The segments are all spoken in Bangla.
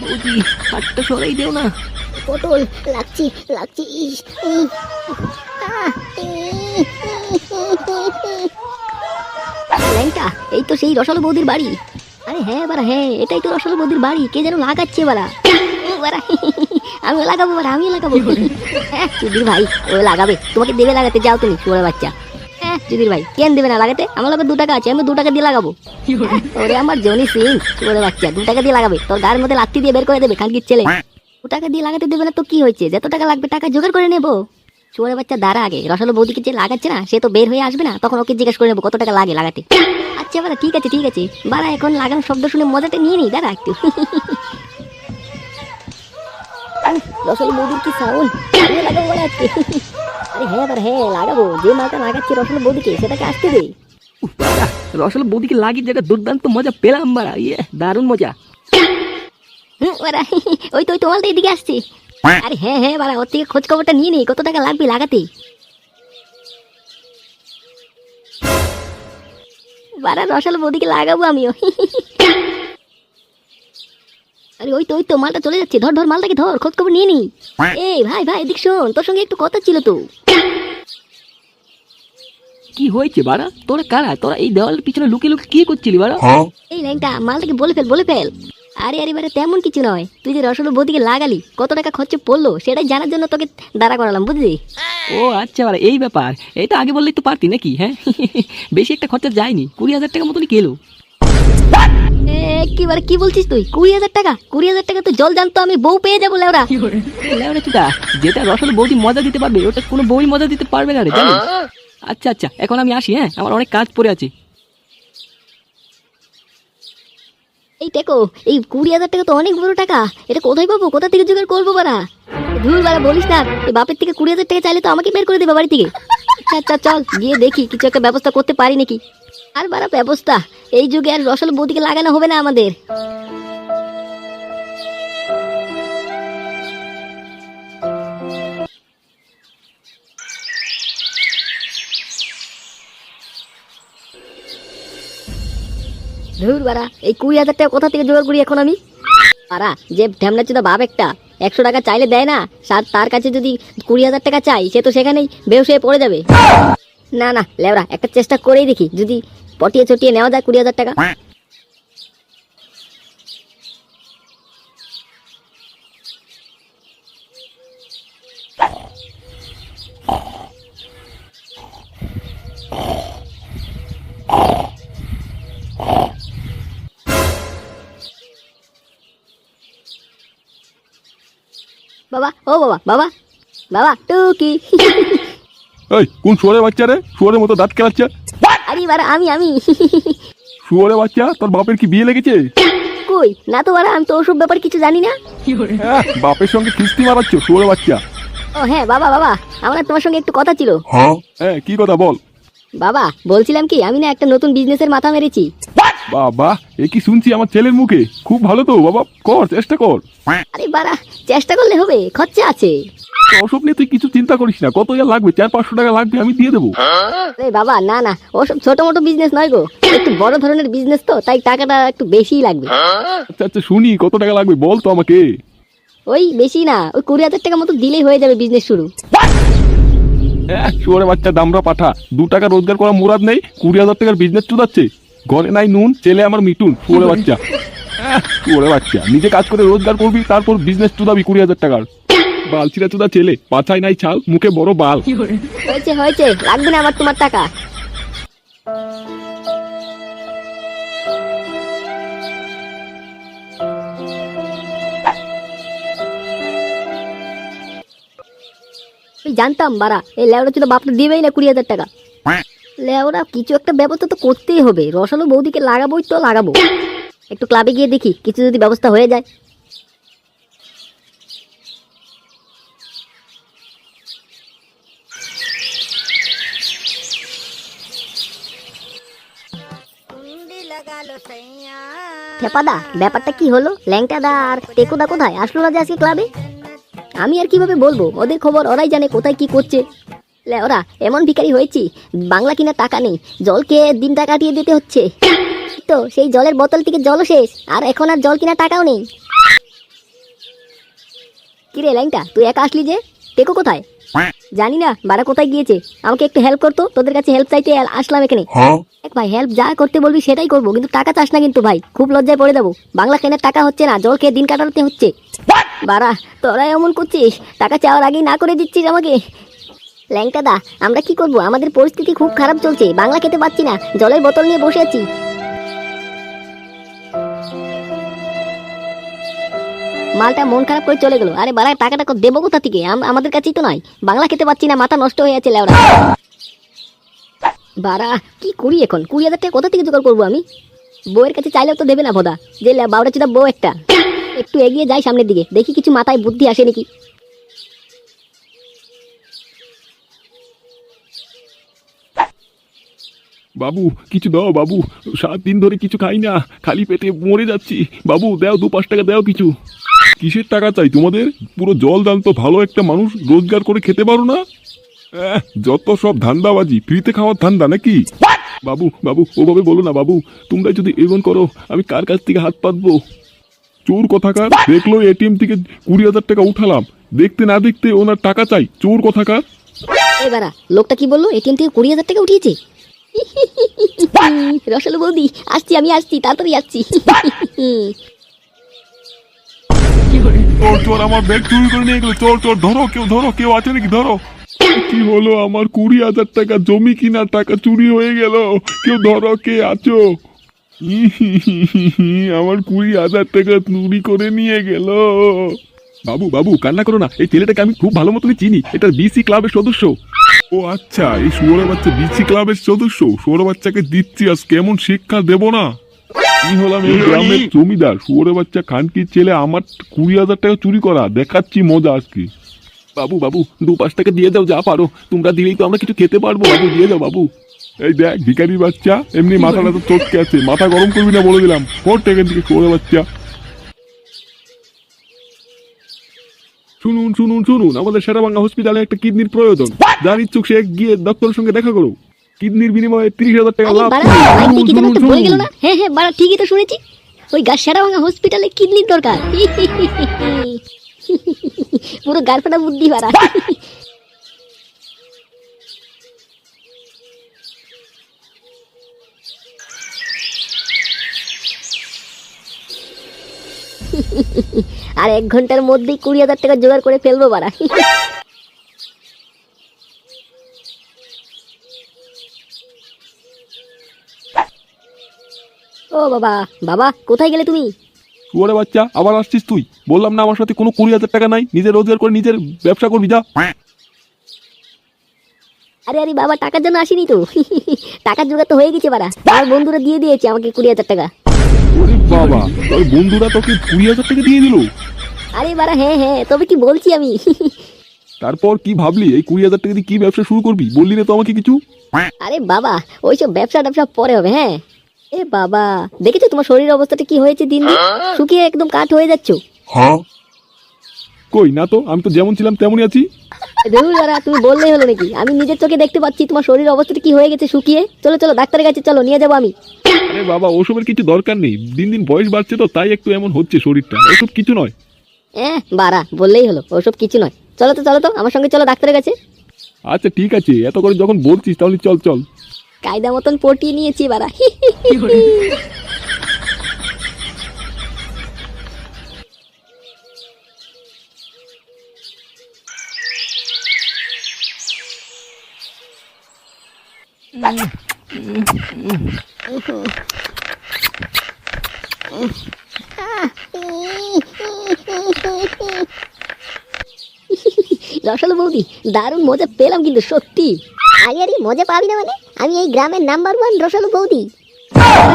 বৌদি হাতটা সরাই দেও না। পটল লাগছি লাগছি ইস, ইস, আহ, ইস, ল্যাংটা এই তো সেই রসালো বৌদির বাড়ি। আরে হ্যাঁ বারা হ্যাঁ এটাই তো রসালো বৌদির বাড়ি। কে যেন লাগাচ্ছে বারা আমি লাগাবো বারা আমিও লাগাবো। হ্যাঁ চুদির ভাই ও লাগাবে। তোমাকে দেবে লাগাতে যাও তুমি শুয়ে বাচ্চা। হ্যাঁ ভাই, কেন দেবে না লাগাতে? আমার লোকের দু টাকা আছে, আমি দু টাকা দিয়ে লাগাবো। ওরে আমার জনি সিং শুয়ে বাচ্চা, দু টাকা দিয়ে লাগাবে। তোর গায়ের মধ্যে লাত্তি দিয়ে বের করে দেবে, খানকির ছেলে। দু টাকা দিয়ে লাগাতে দেবে না তো কি হয়েছে? যত টাকা লাগবে, টাকা জোগাড় করে নেব। চোরে বাচ্চা, দাঁড়া আগে। রসালো বৌদিকে যে লাগাচ্ছে না, সে তো বের হয়ে আসবে না, তখন ওকে জিজ্ঞেস করে নেব, কত টাকা লাগে লাগাতে। আচ্ছা বাড়া ঠিক আছে ঠিক আছে। বাড়া, এখন লাগানোর শব্দ শুনে মজাটা নিয়ে নিই দাঁড়া একটু। রসালো বৌদির কি সাউন্ড লাগাবো বলে আজকে। আরে হ্যাঁ বাড়া হ্যাঁ লাগাবো। যে মালটা লাগাচ্ছি রসালো বৌদিকে সেটাকে আসতে দে। উফ, বৌদিকে লাগিয়ে যেটা দুর্দান্ত মজা পেলাম বাড়া ইয়ে দারুণ মজা। ওই তো ওই তোমার এদিকে আসছে। আরে হ্যাঁ হ্যাঁ বাড়া ওর থেকে খোঁজ খবরটা নিয়ে নিই কত টাকা লাগবে লাগাতে। বাড়া রসালো বৌদিকে লাগাবো আমিও। আরে ওই তো ওই তো মালটা চলে যাচ্ছে। ধর ধর মালটাকে ধর খোঁজ খবর নিয়ে নি। এই ভাই ভাই এদিক শোন তোর সঙ্গে একটু কথা ছিল তো। কি হয়েছে বাড়া? তোরা কারা? তোরা এই দেওয়ালের পিছনে লুকিয়ে লুকিয়ে কি করছিলি বাড়া? এই ল্যাংটা মালটাকে বলে ফেল বলে ফেল। আরে আরে বারে তেমন কিছু নয়। তুই যে রসলো বৌদিকে লাগালি কত টাকা খরচ পড়ল সেটাই জানার জন্য তোকে দাঁড়া করালাম বুঝলি? ও আচ্ছা বাড়া এই ব্যাপার। এই তো আগে বললেই তো পারতি নাকি হ্যাঁ? বেশি একটা খরচা যায়নি। কুড়ি হাজার টাকা মতনই কেলো একেবারে কি বলছিস তুই? কুড়ি হাজার টাকা? কুড়ি হাজার টাকা তো জল জানতো আমি বউ পেয়ে যাব লেওরা। লেওরা চুদা যেটা রসালো বৌদি মজা দিতে পারবে ওটা কোনো বউই মজা দিতে পারবে না রে জানিস? আচ্ছা আচ্ছা এখন আমি আসি হ্যাঁ? আমার অনেক কাজ পড়ে আছে। এই দেখো এই কুড়ি হাজার টাকা তো অনেক বড় টাকা। এটা কোথায় পাবো? কোথা থেকে জোগাড় করব বারা ধুর বারা বলিস না। বাপের থেকে কুড়ি হাজার টাকা চাইলে তো আমাকে বের করে দেবে বাড়ি থেকে। আচ্ছা আচ্ছা চল গিয়ে দেখি কিছু একটা ব্যবস্থা করতে পারি নাকি? আর বারা ব্যবস্থা। এই যুগে আর রসল বৌদিকে লাগানো হবে না আমাদের। ধুর বাড়া, এই কুড়ি হাজার টাকা কোথা থেকে জোগাড় করি এখন আমি? পারা যে ঢ্যামনা চুদা বাপ একটা, একশো টাকা চাইলে দেয় না। তার কাছে যদি কুড়ি হাজার টাকা চাই, সে তো সেখানেই বেউস পড়ে যাবে। না না লেবরা একটা চেষ্টা করেই দেখি। যদি পটিয়ে চটিয়ে নেওয়া যায় কুড়ি হাজার টাকা। বাবা, ও বাবা বাবা বাবা, টুকি। এই কোন শুয়ারের বাচ্চা রে? শুয়ারের মতো দাঁত কেলাচ্ছে। আরে বারা আমি আমি। শুয়ারের বাচ্চা? তোর বাপের কি বিয়ে লেগেছে? কই? না তো বারা আমি তো ওসব ব্যাপারে কিছু জানি না। হ্যাঁ, বাপের সঙ্গে কিস্তি মারাচ্ছ শুয়ারের বাচ্চা। ও হ্যাঁ বাবা বাবা। আমার তোমার সঙ্গে একটু কথা ছিল। হ্যাঁ? কি কথা বল? বাবা বলছিলাম কি আমি না একটা নতুন বিজনেসের মাথা মেরেছি। বাবা এ কি শুনছি আমার ছেলের মুখে? খুব ভালো তো বাবা। কর চেষ্টা কর। আরে বাড়া চেষ্টা করলে হবে খরচা আছে। ওসব নিয়ে তুই কিছু চিন্তা করিস না। কত ইয়া লাগবে? চার পাঁচশো টাকা লাগবে আমি দিয়ে দেবো। আরে বাবা না না ওসব ছোট মোটো বিজনেস নয় গো। একটু বড় ধরনের বিজনেস তো তাই টাকাটা একটু বেশিই লাগবে। আচ্ছা আচ্ছা শুনি কত টাকা লাগবে বল তো আমাকে। ওই বেশি না ওই কুড়ি হাজার টাকা মতো দিলেই হয়ে যাবে বিজনেস শুরু। হ্যাঁ শুয়ারের বাচ্চা দামরা পাঠা। দু টাকা রোজগার করা মুরাদ নেই কুড়ি হাজার টাকার বিজনেস চুদাচ্ছে। ঘরে নাই নুন ছেলে আমার মিটুন শুয়ারের বাচ্চা। হ্যাঁ, শুয়ারের বাচ্চা। নিজে কাজ করে রোজগার করবি তারপর বিজনেস চুদাবি কুড়ি হাজার টাকার। বালছিরা চুদা ছেলে পাছায় নাই ছাল মুখে বড় বাল। হয়েছে হয়েছে, লাগবে না আমার তোমার টাকা। আমি জানতাম, বাড়া, এই লেওড়া ছিল বাপটা দিবেই না কুড়ি হাজার টাকা। লেওড়া, কিছু একটা ব্যবস্থা তো করতেই হবে। রসালো বৌদিকে লাগাবোই তো লাগাবো। একটু ক্লাবে গিয়ে দেখি, কিছু যদি ব্যবস্থা হয়ে যায়। খেপাদা, ব্যাপারটা কি হলো? ল্যাংটাদা আর টেকুদা কোথায়? আসলো না যে আজকে ক্লাবে? আমি আর কীভাবে বলব? ওদের খবর ওরাই জানে কোথায় কি করছে। লে, ওরা, এমন ভিখারি হয়েছি, বাংলা কিনা টাকা নেই। জলকে দিন টাকা দিয়ে দিতে হচ্ছে। তো, সেই জলের বোতল থেকে জলও শেষ। আর এখন আর জল কিনা টাকাও নেই। কিরে লাইনটা তুই একা আসলি যে? টেকো কোথায়? জানি না বাড়া কোথায় গিয়েছে। আমাকে একটু হেল্প করতো তোদের কাছে হেল্প চাইতে আসলাম এখানে। দেখ ভাই হেল্প যা করতে বলবি সেটাই করব কিন্তু টাকা চাস না কিন্তু ভাই খুব লজ্জায় পড়ে যাব। বাংলা কেনার টাকা হচ্ছে না জল খেয়ে দিন কাটাতে হচ্ছে। বাড়া তোরা এমন করছিস? টাকা চাওয়ার আগেই না করে দিচ্ছিস আমাকে। ল্যাংটা দা আমরা কি করব? আমাদের পরিস্থিতি খুব খারাপ চলছে বাংলা খেতে পাচ্ছি না জলের বোতল নিয়ে বসে আছি। মালটা মন খারাপ করে চলে গেল। আরে বাড়ায় টাকাটা দেবো কোথা থেকে? আমাদের কাছেই তো নয় বাংলা খেতে পাচ্ছি না, মাথা নষ্ট হয়ে আছে লেওড়া। বাড়া, কি করি এখন? কুড়ি হাজার টাকা কোথা থেকে জোগাড় করব আমি? বউয়ের কাছে চাইলেও তো দেবে না ভোদা। যে বাউরা চুদা বউ একটা। একটু এগিয়ে যাই সামনের দিকে। দেখি কিছু মাথায় বুদ্ধি আসে নাকি। বাবু, কিছু দাও বাবু। সাত দিন ধরে কিছু খাই না। খালি পেটে মরে যাচ্ছি। বাবু, দাও দু পাঁচ টাকা, দাও কিছু। কিসের টাকা চাই তোমাদের? পুরো জল দান তো ভালো একটা মানুষ রোজগার করে খেতে পারো না? আহ, যত সব ধান্দাবাজি ফ্রিতে খাওয়ার ধান্দা নাকি? বাবু বাবু ওভাবে বলো না বাবু তোমরা যদি এমন করো আমি কার কাছ থেকে হাত পাতবো? চোর কথাকার? দেখল এটিএম থেকে কুড়ি হাজার টাকা উঠালাম। দেখতে না দেখতে ওনার টাকা চাই চোর কথাকার? এবারা লোকটা কি বলল? এটিএম থেকে কুড়ি হাজার টাকা উঠিয়েছে? রসালো বৌদি আসছি আমি আসছি তাড়াতাড়ি আসছি। চোর চোর আমার ব্যাগ চুরি করে নিয়ে গেলো। চোর চোর ধরো কেউ ধরো কেউ আছে নাকি? ধরো। কি হলো? আমার কুড়ি হাজার টাকা জমি কিনার টাকা চুরি হয়ে গেল। কেউ ধরো, কে আছো? আমার কুড়ি হাজার টাকা চুরি করে নিয়ে গেল। বাবু বাবু, কান্না করো না। এই ছেলেটাকে আমি খুব ভালো মতনই চিনি। এটা বিসি ক্লাবের সদস্য। ও আচ্ছা এই শুয়োরের বাচ্চা বিসি ক্লাবের সদস্য। শুয়োরের বাচ্চাকে দিচ্ছি আজ। কেমন শিক্ষা দেব না? আমি হলাম এই গ্রামের জমিদার শুয়োরের বাচ্চা খানকির ছেলে আমার কুড়ি হাজার টাকা চুরি করা দেখাচ্ছি মজা আজকে। বাবু বাবু দু পাঁচ টাকা দিয়ে দাও যা পারো। তোমরা দিলেই তো আমরা কিছু খেতে পারব। বাবু দিয়ে দাও বাবু। এই দেখ ভিখারি বাচ্চা এমনি মাথাটা তো চটকে আছে মাথা গরম করবি না বলে দিলাম। ফোর টাকা থেকে শুয়োরের বাচ্চা। শুনুন শুনুন শুনুন আমাদের সেরাবাংলা হসপিটালে একটা কিডনির প্রয়োজন। যার ইচ্ছুক সে গিয়ে ডক্টরের সঙ্গে দেখা করো কিডনির বিনিময়ে তিরিশ হাজার টাকা লাভ বলে গেল না? হ্যাঁ হ্যাঁ বাড়া ঠিকই তো শুনেছি। ওই গাছ ভাঙা হসপিটালে কিডনির দরকার। পুরো গারফাটা বুদ্ধি বাড়া। আর এক ঘণ্টার মধ্যেই কুড়ি হাজার টাকা জোগাড় করে ফেলব বাড়া। বাবা বাবা কোথায় গেলে তুমি? শুয়ারে বাচ্চা আবার আসছিস তুই? বললাম না আমার সাথে কোনো কুড়ি হাজার টাকা নাই নিজের রোজগার করে নিজের ব্যবসা করবি যা। আরে আরে বাবা টাকার জন্য আসিনি তো। টাকার জোগাড় তো হয়ে গেছে বাড়া। আমার বন্ধুরা দিয়ে দিয়েছে আমাকে কুড়ি হাজার টাকা। ওরে বাবা তোর বন্ধুরা তোকে কুড়ি হাজার টাকা দিয়ে দিল? আরে বাড়া হ্যাঁ হ্যাঁ তবে কি বলছি আমি? তারপর কি ভাবলি? এই কুড়ি হাজার টাকা দিয়ে কি ব্যবসা শুরু করবি? বললি না তো আমাকে কিছু? আরে বাবা ওইসব ব্যবসা ট্যাবসা পরে হবে হ্যাঁ? এ বাবা দেখেছ তোমার শরীরের অবস্থাটা কি হয়েছে দিন দিন? শুকিয়ে একদম কাঠ হয়ে যাচ্ছ। কই না তো আমি তো যেমন ছিলাম তেমনই আছি। দেখুন বাড়া তুমি বললেই হলো নাকি? আমি নিজের চোখে দেখতে পাচ্ছি তোমার শরীরের অবস্থাটা কি হয়ে গেছে শুকিয়ে। চলো চলো ডাক্তারের কাছে চলো নিয়ে যাব আমি। আরে বাবা ওসবের কিছু দরকার নেই। দিন দিন বয়স বাড়ছে তো তাই একটু এমন হচ্ছে শরীরটা। ওসব কিছু নয়। হ্যাঁ বাড়া বললেই হলো ওসব কিছু নয়। চলো তো চলো তো আমার সঙ্গে চলো ডাক্তারের কাছে। আচ্ছা ঠিক আছে। এত করে যখন বলছিস তাহলে চল চল। কায়দা মতন পটিয়ে নিয়েছি বাড়া। রসালো বৌদি দারুণ মজা পেলাম কিন্তু সত্যি। আরে আরে মজা পাবি না মানে? আমি এই গ্রামের নাম্বার ওয়ান রসালো বৌদি।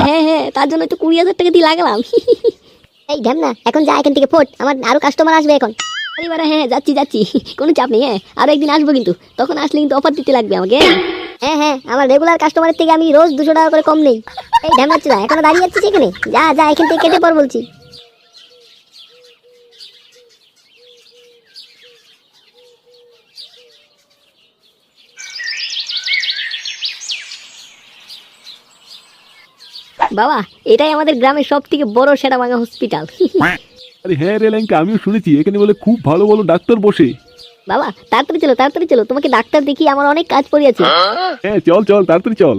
হ্যাঁ হ্যাঁ তার জন্য একটু কুড়ি হাজার টাকা দিয়ে লাগালাম। এই ঢ্যামনা এখন যা এখান থেকে ফোট আমার আরও কাস্টমার আসবে এখন। আরে বাড়া হ্যাঁ যাচ্ছি যাচ্ছি। কোনো চাপ নেই হ্যাঁ আরও একদিন আসব কিন্তু। তখন আসলে কিন্তু অফার দিতে লাগবে আমাকে। হ্যাঁ? হ্যাঁ হ্যাঁ আমার রেগুলার কাস্টমারের থেকে আমি রোজ দুশো টাকা করে কম নেই। এই ঢ্যামনা চুদা এখনও দাঁড়িয়ে যাচ্ছিস এখানে? যা যা এখান থেকে কেটে পর বলছি। বাবা এটাই আমাদের গ্রামের সব থেকে বড় সেরা ভাঙা হসপিটাল আরে হ্যাঁ রে আমিও শুনেছি এখানে বলে খুব ভালো ভালো ডাক্তার বসে। বাবা তাড়াতাড়ি চলো তাড়াতাড়ি চলো তোমাকে ডাক্তার দেখিয়ে আমার অনেক কাজ পড়িয়েছে হ্যাঁ চল চল তাড়াতাড়ি চল।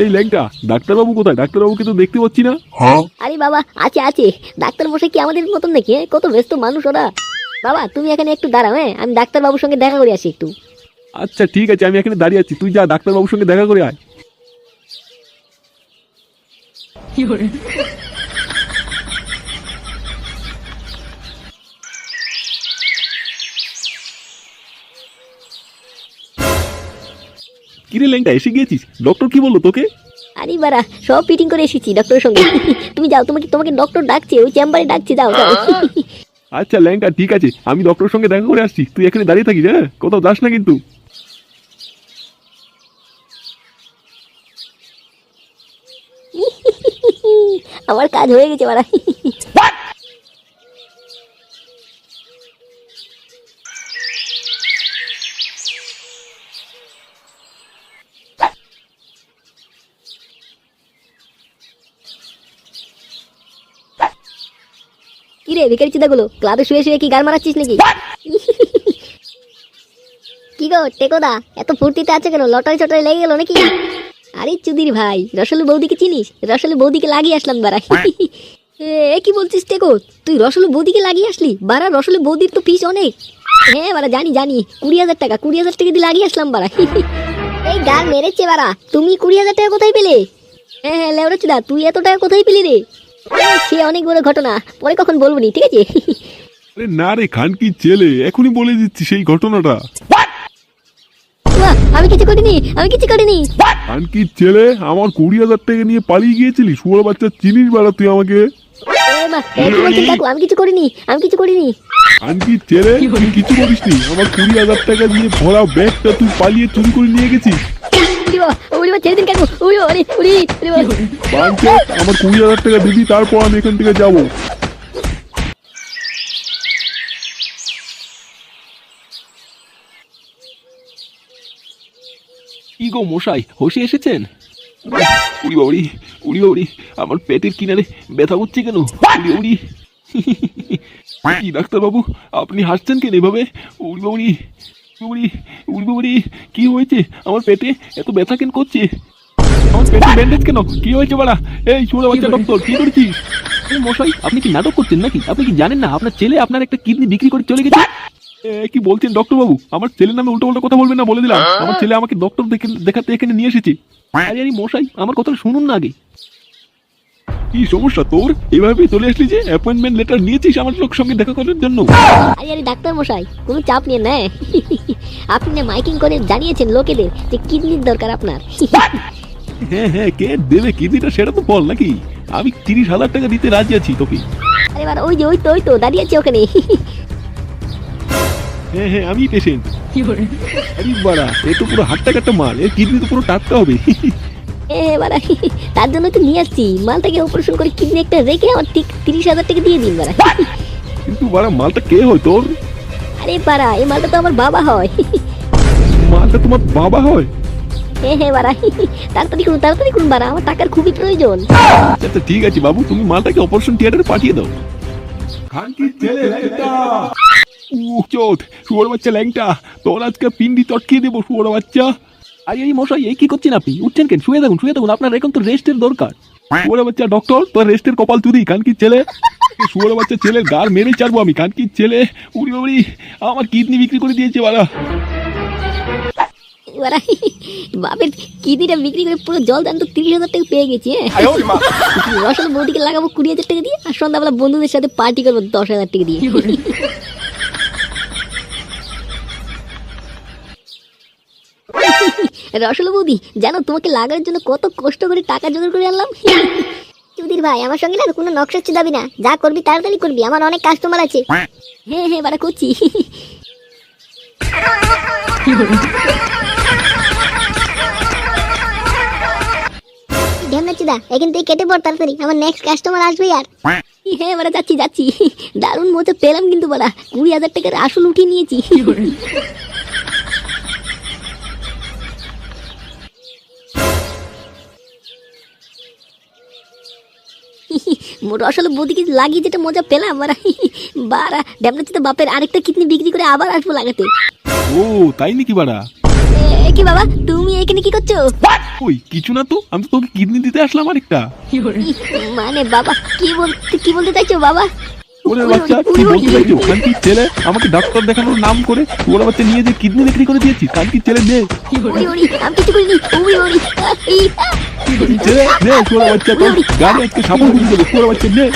এই ল্যাংটা ডাক্তারবাবু কোথায়? ডাক্তারবাবুকে তো দেখতে পাচ্ছি না। আরে বাবা আছে আছে। ডাক্তার বসে কি আমাদের মতন নাকি হ্যাঁ? কত ব্যস্ত মানুষ ওরা। বাবা তুমি এখানে একটু দাঁড়াও হ্যাঁ? আমি ডাক্তারবাবুর সঙ্গে দেখা করে আসি একটু। আচ্ছা ঠিক আছে আমি এখানে দাঁড়িয়ে আছি। তুই যা ডাক্তারবাবুর সঙ্গে দেখা করে আয়। কিরে? ল্যাংটা এসে গিয়েছিস? ডক্টর কি বলল তোকে? আরে বারা সব ফিটিং করে এসেছি ডক্টরের সঙ্গে। তুমি যাও তোমাকে তোমাকে ডক্টর ডাকছে ওই চেম্বারে ডাকছে যাও যাও। আচ্ছা ল্যাংটা ঠিক আছে আমি ডক্টরের সঙ্গে দেখা করে আসছি। তুই এখানে দাঁড়িয়ে থাকিস হ্যাঁ? কোথাও যাস না কিন্তু। আমার কাজ হয়ে গেছে বারা কি রে ভিখারি চিদাগুলো? ক্লাবে শুয়ে শুয়ে কি গান মারাচ্ছিস নাকি? কি গো টেকোদা? এত ফুর্তিতে আছে কেন? লটারি চটারি লেগে গেল নাকি? আরে চুদির ভাই রসলু বৌদিকে চিনিস? রসলু বৌদিকে লাগিয়ে আসলাম বারা এ কি বলছিস টেকো? তুই রসলু বৌদিকে লাগিয়ে আসলি? বারা রসলু বৌদির তো ফিস অনেক। হ্যাঁ বারা জানি জানি। কুড়ি হাজার টাকা কুড়ি হাজার টাকা দিয়ে লাগিয়ে আসলাম বারা এই গান মেরেছে বারা তুমি কুড়ি হাজার টাকা কোথায় পেলে? হ্যাঁ হ্যাঁ লেওড়াচুদা তুই এত টাকা কোথায় পেলি রে? সে অনেক বড় ঘটনা। পরে কখন বলব নি ঠিক আছে? আরে না রে খান খানকি ছেলে এখনই বলে দিচ্ছি সেই ঘটনাটা। আমি কিছু করিনি আমি কিছু করিনি। ছেলে আমার কুড়ি হাজার টাকা নিয়ে পালিয়ে গিয়েছিলি শুয়োর বাচ্চা চিনিস বেড়া তুই আমাকে? আমি কিছু করিনি আমি কিছু করিনি। খানকির ছেলে তুই কিছু করিসনি আমার কুড়ি হাজার টাকা দিয়ে ভরা ব্যাগটা তুই পালিয়ে চুরি করে নিয়ে গেছিস। আমার কুড়ি হাজার টাকা দিবি তারপর আমি এখান থেকে যাব। কি গো মশাই হোসে এসেছেন? উড়ি বাবুরি উড়ি বাবুরি আমার পেটের কিনারে ব্যথা করছে কেন? উড়ি উড়ি। কি ডাক্তারবাবু আপনি হাসছেন কেন এভাবে? উড়ি বাবুরি উড়ি উড়ি বাবুরি কি হয়েছে? আমার পেটে এত ব্যথা কেন করছে? আমার পেটে ব্যান্ডেজ কেন? কি হয়েছে বাড়া? এই শুনে বাচ্চা ডক্টর কি করেছিস? এই মশাই আপনি কি নাটক করছেন নাকি? আপনি কি জানেন না? আপনার ছেলে আপনার একটা কিডনি বিক্রি করে চলে গেছে? কি বলছেন ডক্টর বাবু? আমার ছেলের নামে উল্টো উল্টো কথা বলবেন না বলে দিলাম। আমার ছেলে আমাকে ডক্টর দেখাতে এখানে নিয়ে এসেছে। আরে আরে মশাই আমার কথাটা শুনুন না আগে। কি সমস্যা তোর? এভাবে চলে আসলি যে? অ্যাপয়েন্টমেন্ট লেটার নিয়েছিস আমার লোক সঙ্গে দেখা করার জন্য? আরে আরে ডাক্তার মশাই কোনো চাপ নিয়ে না। আপনি না মাইকিং করে জানিয়েছেন লোকেদের যে কিডনির দরকার আপনার। হ্যাঁ হ্যাঁ কে দেবে কিডনিটা সেটা তো বল নাকি? আমি তিরিশ হাজার টাকা দিতে রাজি আছি তোকে। আরে ওই যে ওই তো ওই তো দাঁড়িয়ে আছে ওখানে। হ্যাঁ হ্যাঁ আমি পেশেন্ট আরে বাড়া এ তো পুরো হাট্টা কাট্টা মাল এর কিডনি তো পুরো টাটকা হবে। এবার তার জন্য তো নিয়ে আসছি। মালটাকে অপারেশন করে কিডনি একটা রেখে আমার ঠিক তিরিশ হাজার টাকা দিয়ে দিন বাড়া। কিন্তু বাড়া মালটা কে হয় তোর? আরে পাড়া এই মালটা তো আমার বাবা হয়। মালটা তোমার বাবা হয়? হ্যাঁ হ্যাঁ বাড়া। তাড়াতাড়ি করুন তাড়াতাড়ি করুন বাড়া আমার টাকার খুবই প্রয়োজন। আচ্ছা ঠিক আছে বাবু তুমি মালটাকে অপারেশন থিয়েটারে পাঠিয়ে দাও। উহ, চোদ শুয়োর বাচ্চা ল্যাংটা তোর আজকে পিন্ডি চটকিয়ে দেবো শুয়োর বাচ্চা। আরে এই মশাই এই কি করছেন আপনি? উঠছেন কেন? শুয়ে থাকুন শুয়ে থাকুন আপনার এখন তো রেস্টের দরকার। শুয়োর বাচ্চা ডক্টর তোর রেস্টের কপাল চুদি কানকির ছেলে। শুয়োর বাচ্চা ছেলের গার মেরে চারবো আমি কানকির ছেলে। উড়ি উড়ি আমার কিডনি বিক্রি করে দিয়েছে বাড়া। বাপের কিডনিটা বিক্রি করে পুরো জল দান তো তিরিশ হাজার টাকা পেয়ে গেছি হ্যাঁ? বৌদিকে লাগাবো কুড়ি হাজার টাকা দিয়ে আর সন্ধ্যাবেলা বন্ধুদের সাথে পার্টি করব দশ হাজার টাকা দিয়ে। রসল বৌদি জানো তোমাকে লাগানোর জন্য কত কষ্ট করে টাকা জোগাড় করে আনলাম। চুদির ভাই আমার সঙ্গে না কোনো নকশা দাবি না। যা করবি তাড়াতাড়ি করবি আমার অনেক কাস্টমার আছে। হ্যাঁ হ্যাঁ বাড়া করছি। ঢেমনাচুদা এখান থেকে কেটে পড় তাড়াতাড়ি আমার নেক্সট কাস্টমার আসবে আর। হ্যাঁ বাড়া যাচ্ছি যাচ্ছি। দারুণ মজা পেলাম কিন্তু বাড়া। কুড়ি হাজার টাকার আসল উঠিয়ে নিয়েছি। রসালো বৌদিকে লাগিয়ে যেটা মজা পেলাম আর বারা ড্যামনা চিতা বাপের আরেকটা কিডনি বিক্রি করে আবার আসব লাগাতে। ও তাই নাকি বাড়া? কি বাবা তুমি এখানে কি করছ? ওই কিছু না তো আমি তোকে কিডনি দিতে আসলাম আরেকটা। মানে বাবা কি বলতে কি বলতে চাইছো বাবা? ওরে বাচ্চা কি বলতে চাইছো? কানকি ছেলে? আমাকে ডাক্তার দেখানোর নাম করে ওরা বাচ্চা নিয়ে যে কিডনি বিক্রি করে দিয়েছি কানকি ছেলে নে ছেলে নে ওরা বাচ্চা তো গাড়ি আজকে সাপোর্ট করে দেবো ওরা বাচ্চা নে